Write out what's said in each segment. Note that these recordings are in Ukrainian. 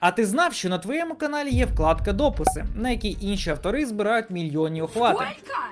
А ти знав, що на твоєму каналі є вкладка дописи, на якій інші автори збирають мільйонні охвати?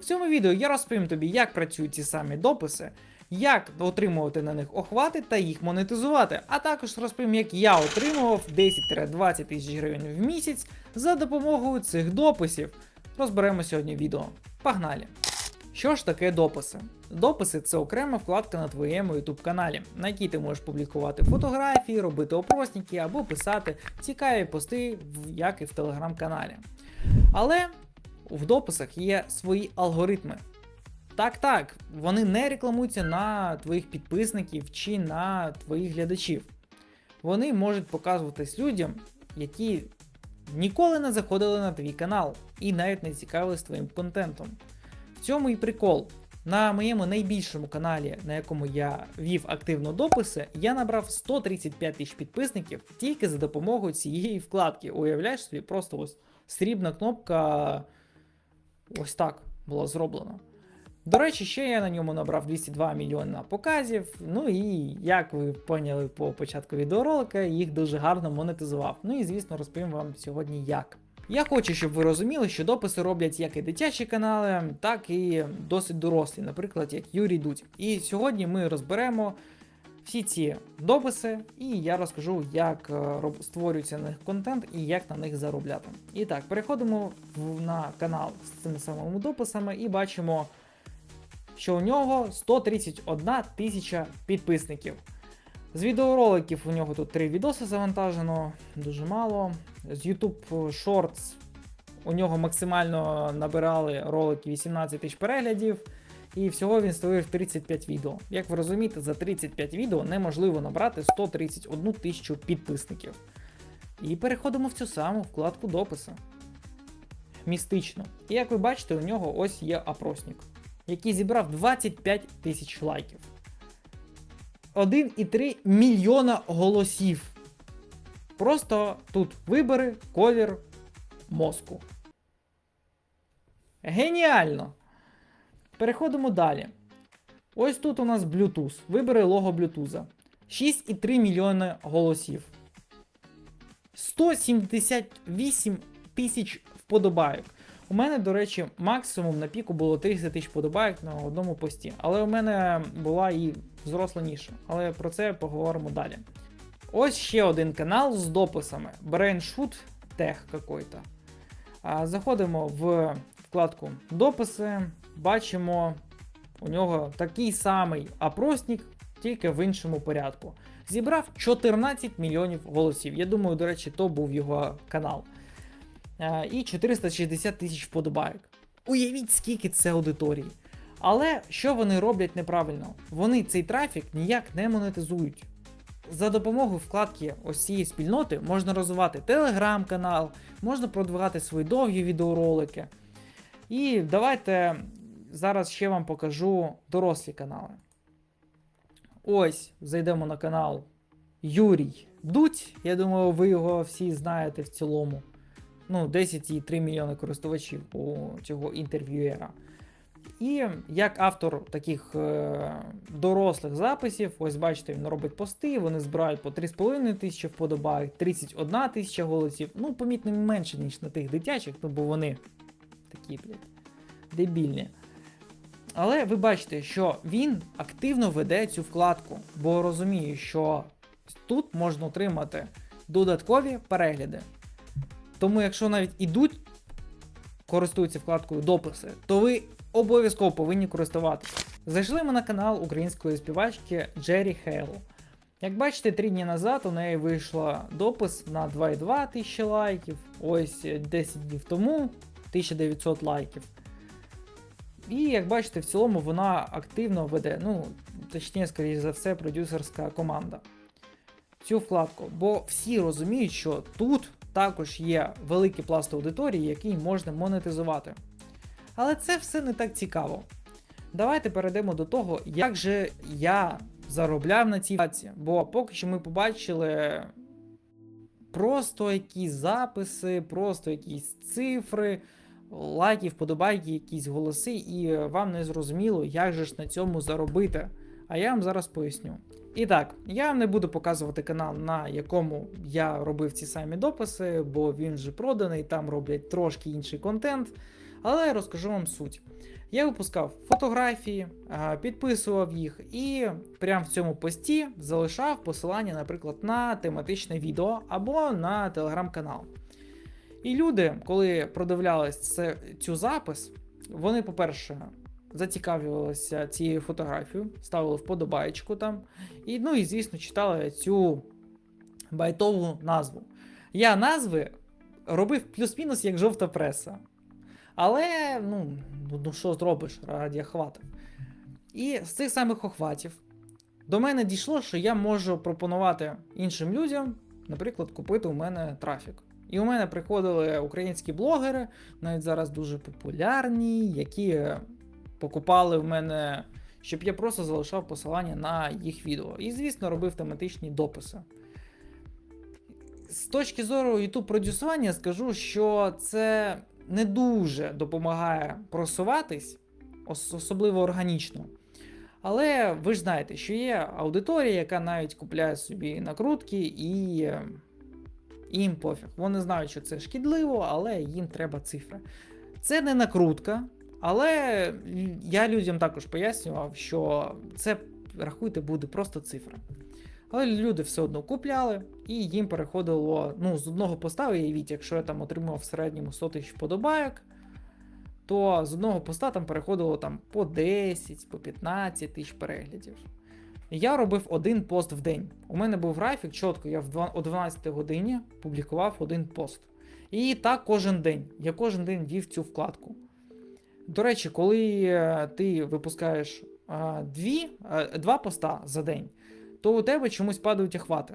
В цьому відео я розповім тобі, як працюють ці самі дописи, як отримувати на них охвати та їх монетизувати, а також розповім, як я отримував 10-20 тисяч гривень в місяць за допомогою цих дописів. Розберемо сьогодні відео. Погнали! Що ж таке дописи? Дописи це окрема вкладка на твоєму YouTube каналі, на якій ти можеш публікувати фотографії, робити опросники або писати цікаві пости, як і в телеграм-каналі. Але в дописах є свої алгоритми. Так, так, вони не рекламуються на твоїх підписників чи на твоїх глядачів. Вони можуть показуватись людям, які ніколи не заходили на твій канал і навіть не цікавились твоїм контентом. Цьому і прикол. На моєму найбільшому каналі, на якому я вів активно дописи, я набрав 135 тисяч підписників тільки за допомогою цієї вкладки. Уявляєш собі, просто ось срібна кнопка ось так була зроблена. До речі, ще я на ньому набрав 202 мільйона показів. Ну і як ви поняли по початку відеоролика, їх дуже гарно монетизував. Ну і звісно, розповім вам сьогодні як. Я хочу, щоб ви розуміли, що дописи роблять як і дитячі канали, так і досить дорослі, наприклад, як Юрій Дудь. І сьогодні ми розберемо всі ці дописи, і я розкажу, як е, створюється на них контент і як на них заробляти. І так, переходимо на канал з цими самими дописами і бачимо, що у нього 131 тисяча підписників. З відеороликів у нього тут три відоси завантажено, дуже мало. З YouTube Shorts у нього максимально набирали ролики 18 тисяч переглядів. І всього він створив 35 відео. Як ви розумієте, за 35 відео неможливо набрати 131 тисячу підписників. І переходимо в цю саму вкладку дописи. Містично. І як ви бачите, у нього ось є опросник, який зібрав 25 тисяч лайків. 1,3 мільйона голосів. Просто тут вибори, колір мозку. Геніально! Переходимо далі. Ось тут у нас Bluetooth. Вибери лого Bluetooth. 6,3 мільйони голосів. 178 тисяч вподобайок. У мене, до речі, максимум на піку було 300 тисяч вподобайок на одному пості. Але у мене була і взросла ніша. Але про це поговоримо далі. Ось ще один канал з дописами. Brainshoot Tech какой-то. Заходимо в вкладку дописи, бачимо у нього такий самий опросник, тільки в іншому порядку. Зібрав 14 мільйонів голосів. Я думаю, до речі, то був його канал. І 460 тисяч вподобайок. Уявіть, скільки це аудиторії. Але що вони роблять неправильно? Вони цей трафік ніяк не монетизують. За допомогою вкладки ось цієї спільноти можна розвивати телеграм-канал, можна продвигати свої довгі відеоролики. І давайте зараз ще вам покажу дорослі канали. Ось, зайдемо на канал Юрій Дудь. Я думаю, ви його всі знаєте в цілому. Ну, 10,3 мільйони користувачів у цього інтерв'юера. І як автор таких е, дорослих записів, ось бачите, він робить пости, вони збирають по 3,5 тисячі вподобайок, 31 тисяча голосів. Ну, помітно менше, ніж на тих дитячих, ну бо вони такі, блядь, дебільні. Але ви бачите, що він активно веде цю вкладку, бо розуміє, що тут можна отримати додаткові перегляди. Тому, якщо навіть ідуть, користуються вкладкою дописи, то ви обов'язково повинні користуватися. Зайшли ми на канал української співачки Джері Хейл. Як бачите, три дні назад у неї вийшла допис на 2,2 тисячі лайків. Ось е, 10 днів тому 1900 лайків. І як бачите, в цілому вона активно веде, ну, точніше, скоріш за все, продюсерська команда. Цю вкладку. Бо всі розуміють, що тут також є великий пласт аудиторії, який можна монетизувати. Але це все не так цікаво. Давайте перейдемо до того, як же я заробляв на цій вкладці. Бо поки що ми побачили просто якісь записи, просто якісь цифри, лайки, вподобайки, якісь голоси, і вам не зрозуміло, як же ж на цьому заробити. А я вам зараз поясню. І так, я вам не буду показувати канал, на якому я робив ці самі дописи, бо він вже проданий, там роблять трошки інший контент. Але розкажу вам суть. Я випускав фотографії, підписував їх і прямо в цьому пості залишав посилання, наприклад, на тематичне відео або на телеграм-канал. І люди, коли продивлялись це, цю запис, вони, по-перше, зацікавлювалися цією фотографією, ставили вподобайку там, і, ну і, звісно, читали цю байтову назву. Я назви робив плюс-мінус як жовта преса. Але, ну, ну, ну що зробиш раді охватів. І з цих самих охватів до мене дійшло, що я можу пропонувати іншим людям, наприклад, купити у мене трафік. І у мене приходили українські блогери, навіть зараз дуже популярні, які покупали в мене, щоб я просто залишав посилання на їх відео. І, звісно, робив тематичні дописи. З точки зору youtube продюсування скажу, що це не дуже допомагає просуватись, особливо органічно. Але ви ж знаєте, що є аудиторія, яка навіть купляє собі накрутки і їм пофіг. Вони знають, що це шкідливо, але їм треба цифри. Це не накрутка, але я людям також пояснював, що це рахуйте буде просто цифра. Але люди все одно купляли, і їм переходило ну, з одного поста, уявіть, якщо я там отримував в середньому 100 тисяч вподобайок, то з одного поста там переходило там по 10, по 15 тисяч переглядів. Я робив один пост в день. У мене був графік чітко, я в о 12 годині публікував один пост. І так кожен день. Я кожен день вів цю вкладку. До речі, коли е, ти випускаєш е, дві, е, два поста за день, то у тебе чомусь падають охвати.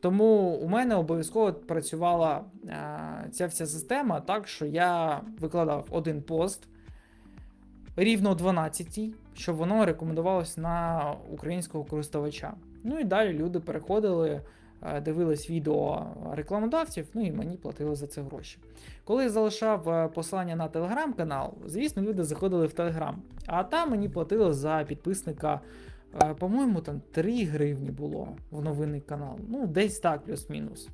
Тому у мене обов'язково працювала е, ця вся система так, що я викладав один пост рівно о 12, щоб воно рекомендувалось на українського користувача. Ну і далі люди переходили, е, дивились відео рекламодавців, ну і мені платили за це гроші. Коли я залишав е, посилання на телеграм-канал, звісно, люди заходили в телеграм, а там мені платили за підписника. Е, По-моєму, там 3 гривні було в новинний канал. Ну, десь так, плюс-мінус.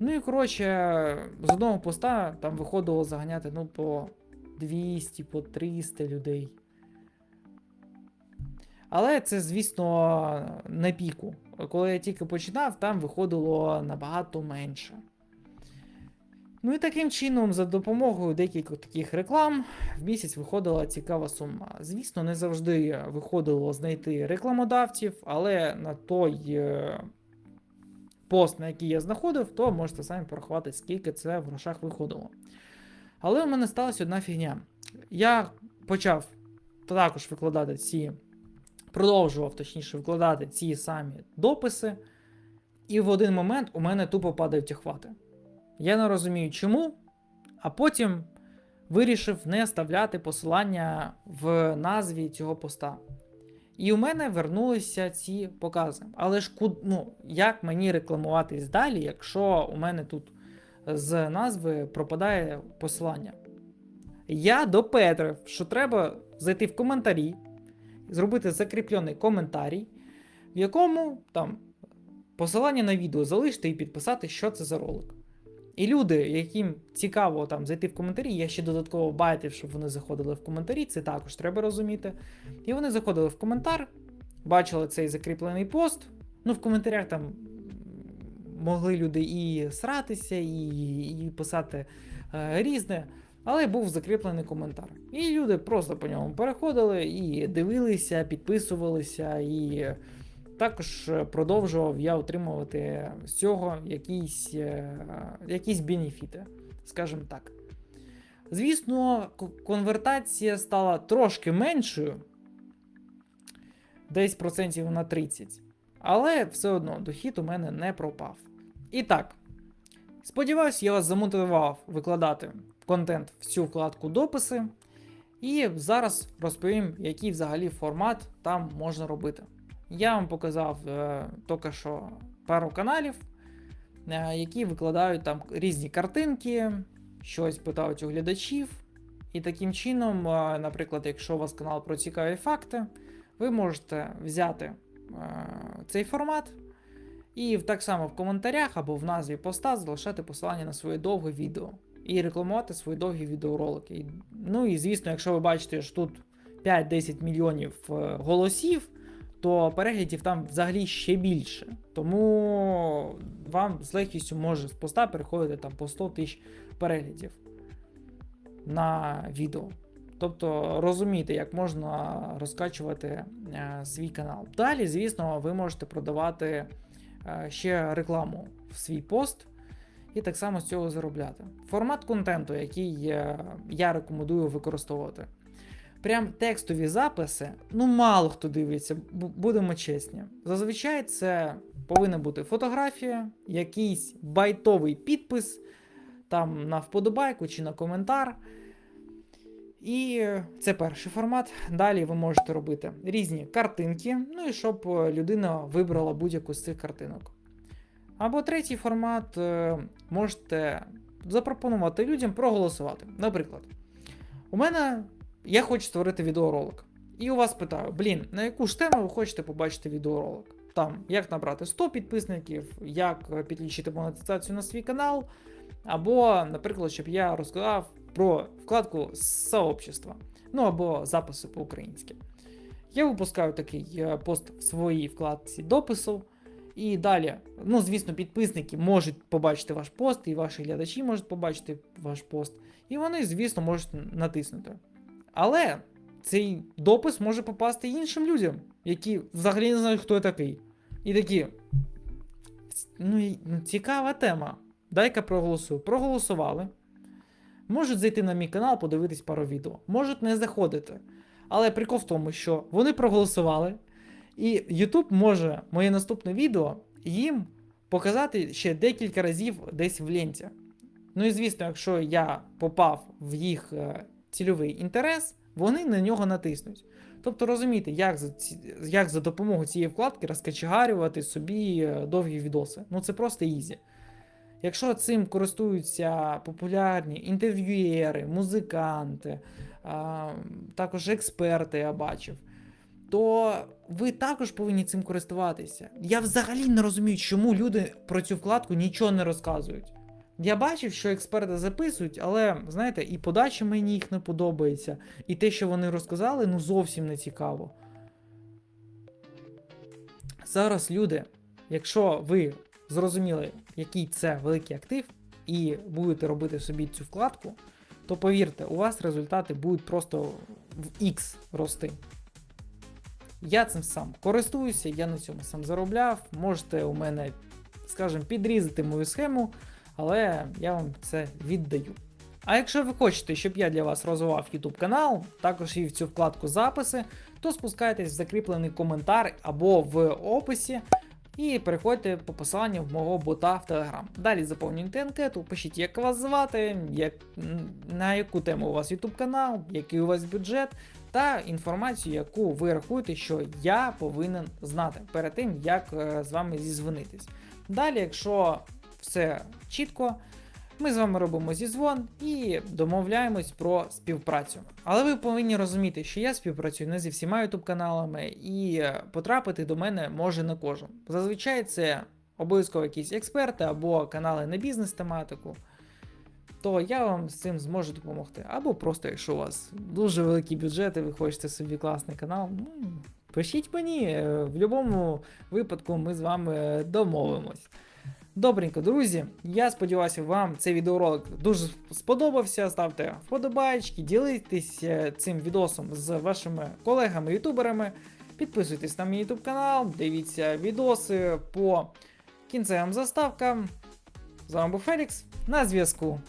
Ну і коротше, з одного поста там виходило заганяти ну, по 200, по 300 людей. Але це, звісно, на піку. Коли я тільки починав, там виходило набагато менше. Ну і таким чином, за допомогою декількох таких реклам, в місяць виходила цікава сума. Звісно, не завжди виходило знайти рекламодавців, але на той е, пост, на який я знаходив, то можете самі порахувати, скільки це в грошах виходило. Але у мене сталася одна фігня. Я почав також викладати ці, продовжував точніше викладати ці самі дописи, і в один момент у мене тупо падають охвати. Я не розумію чому, а потім вирішив не вставляти посилання в назві цього поста. І у мене вернулися ці покази. Але ж ну, як мені рекламуватись далі, якщо у мене тут з назви пропадає посилання? Я допетрив, що треба зайти в коментарі, зробити закріплений коментарій, в якому там посилання на відео залишити і підписати, що це за ролик. І люди, яким цікаво там зайти в коментарі, я ще додатково байтив, щоб вони заходили в коментарі, це також треба розуміти. І вони заходили в коментар, бачили цей закріплений пост. Ну, в коментарях там могли люди і сратися, і, і писати е, різне, але був закріплений коментар. І люди просто по ньому переходили і дивилися, підписувалися і. Також е, продовжував я отримувати з цього якісь, е, якісь бенефіти, скажімо так. Звісно, конвертація стала трошки меншою, десь процентів на 30. Але все одно дохід у мене не пропав. І так, сподіваюсь, я вас замотивував викладати контент в цю вкладку дописи. І зараз розповім, який взагалі формат там можна робити. Я вам показав е, тільки що пару каналів, е, які викладають там різні картинки, щось питають у глядачів. І таким чином, е, наприклад, якщо у вас канал про цікаві факти, ви можете взяти цей формат. І так само в коментарях або в назві поста залишати посилання на своє довге відео. І рекламувати свої довгі відеоролики. Ну і звісно, якщо ви бачите, що тут 5-10 мільйонів е, голосів, то переглядів там взагалі ще більше. Тому вам з легкістю може з поста переходити там по 100 тисяч переглядів на відео. Тобто розумієте, як можна розкачувати е, свій канал. Далі, звісно, ви можете продавати е, ще рекламу в свій пост і так само з цього заробляти. Формат контенту, який е, я рекомендую використовувати. Прям текстові записи, ну мало хто дивиться, будемо чесні. Зазвичай це повинна бути фотографія, якийсь байтовий підпис, там на вподобайку чи на коментар. І це перший формат. Dалі ви можете робити різні картинки, ну і щоб е, людина вибрала будь-яку з цих картинок. Або третій формат е, можете запропонувати людям проголосувати. Наприклад, у мене я хочу створити відеоролик. І у вас питаю: блін, на яку ж тему ви хочете побачити відеоролик? Там, як набрати 100 підписників, як е, підключити монетизацію на свій канал, або, наприклад, щоб я розказав про вкладку сообщества, ну або записи по-українськи. Я випускаю такий е, пост в своїй вкладці допису. І далі, ну, звісно, підписники можуть побачити ваш пост, і ваші глядачі можуть побачити ваш пост, і вони, звісно, можуть натиснути. Але цей допис може попасти іншим людям, які взагалі не знають, хто я такий. І такі. Ну, ну цікава тема. Дай-ка проголосую. Проголосували. Можуть зайти на мій канал, подивитись пару відео. Можуть не заходити. Але прикол в тому, що вони проголосували, і YouTube може моє наступне відео їм показати ще декілька разів десь в ленті. Ну і звісно, якщо я попав в їх е, цільовий інтерес, вони на нього натиснуть. Тобто розумієте, як за, як за допомогою цієї вкладки розкачегарювати собі е, довгі відоси. Ну це просто ізі. Якщо цим користуються популярні інтерв'юєри, музиканти, а, також експерти, я бачив, то ви також повинні цим користуватися. Я взагалі не розумію, чому люди про цю вкладку нічого не розказують. Я бачив, що експерти записують, але знаєте, і подача мені їх не подобається, і те, що вони розказали, ну зовсім не цікаво. Зараз люди, якщо ви зрозуміли, який це великий актив, і будете робити собі цю вкладку, то повірте, у вас результати будуть просто в X рости. Я цим сам користуюся, я на цьому сам заробляв. Можете у мене, скажімо, підрізати мою схему, але я вам це віддаю. А якщо ви хочете, щоб я для вас розвивав YouTube канал, також і в цю вкладку записи, то спускайтесь в закріплений коментар або в описі. І переходьте по посиланню в мого бота в Telegram. Далі заповнюйте анкету, пишіть, як вас звати, як, на яку тему у вас YouTube канал, який у вас бюджет, та інформацію, яку ви рахуєте, що я повинен знати перед тим, як е, з вами зізвонитись. Далі, якщо все чітко, ми з вами робимо зізвон і домовляємось про співпрацю. Але ви повинні розуміти, що я співпрацюю не зі всіма youtube каналами, і потрапити до мене може не кожен. Зазвичай це обов'язково якісь експерти або канали на бізнес-тематику. То я вам з цим зможу допомогти. Або просто, якщо у вас дуже великі бюджети, ви хочете собі класний канал, ну, пишіть мені. е, В будь-якому випадку ми з вами домовимось. Добренько, друзі. Я сподіваюся, вам цей відеоролик дуже сподобався. Ставте вподобайки, ділитесь цим відосом з вашими колегами-ютуберами. Підписуйтесь на мій YouTube канал, дивіться відоси по кінцевим заставкам. З вами був Фелікс на зв'язку.